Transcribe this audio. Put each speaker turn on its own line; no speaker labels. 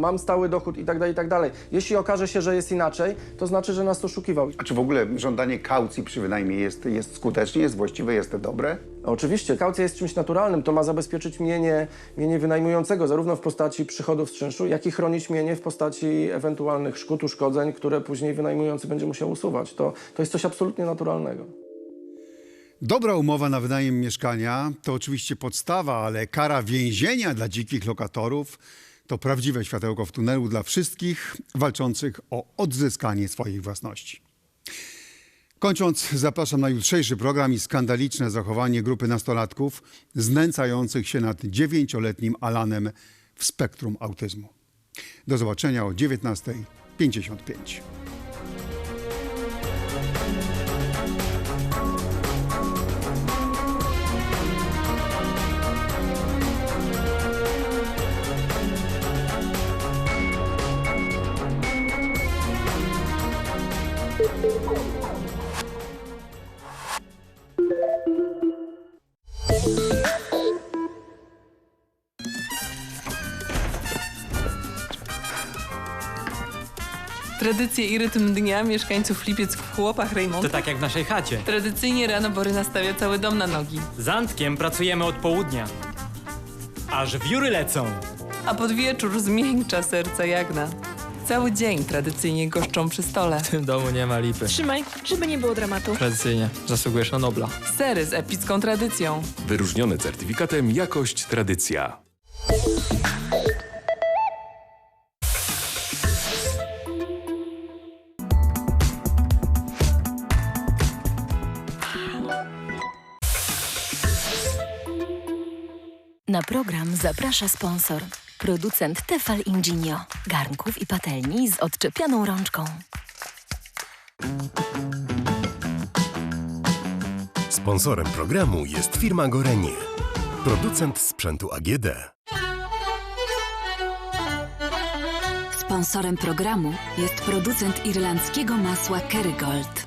mam stały dochód i tak dalej, i tak dalej. Jeśli okaże się, że jest inaczej, to znaczy, że nas oszukiwał.
A czy w ogóle żądanie kaucji przy wynajmie jest, jest skuteczne, jest właściwe, jest dobre?
Oczywiście, kaucja jest czymś naturalnym. To ma zabezpieczyć mienie, mienie wynajmującego, zarówno w postaci przychodów z czynszu, jak i chronić mienie w postaci ewentualnych szkód, uszkodzeń, które później wynajmujący będzie musiał usuwać. To, to jest coś absolutnie naturalnego.
Dobra umowa na wynajem mieszkania to oczywiście podstawa, ale kara więzienia dla dzikich lokatorów to prawdziwe światełko w tunelu dla wszystkich walczących o odzyskanie swoich własności. Kończąc, zapraszam na jutrzejszy program i skandaliczne zachowanie grupy nastolatków znęcających się nad dziewięcioletnim Alanem w spektrum autyzmu. Do zobaczenia o 19.55.
Tradycje i rytm dnia mieszkańców Lipiec w chłopach
To
Rejmonta.
tak jak w naszej chacie.
Tradycyjnie rano Bory nastawia cały dom na nogi.
Z Antkiem pracujemy od południa. Aż wióry lecą.
A pod wieczór zmiękcza serca Jagna. Cały dzień tradycyjnie goszczą przy stole.
W tym domu nie ma lipy.
Trzymaj, żeby nie było dramatu.
Tradycyjnie. Zasługujesz na Nobla.
Sery z epicką tradycją.
Wyróżniony certyfikatem Jakość Tradycja.
Na program zaprasza sponsor. Producent Tefal Ingenio. Garnków i patelni z odczepioną rączką.
Sponsorem programu jest firma Gorenie, producent sprzętu AGD.
Sponsorem programu jest producent irlandzkiego masła Kerrygold.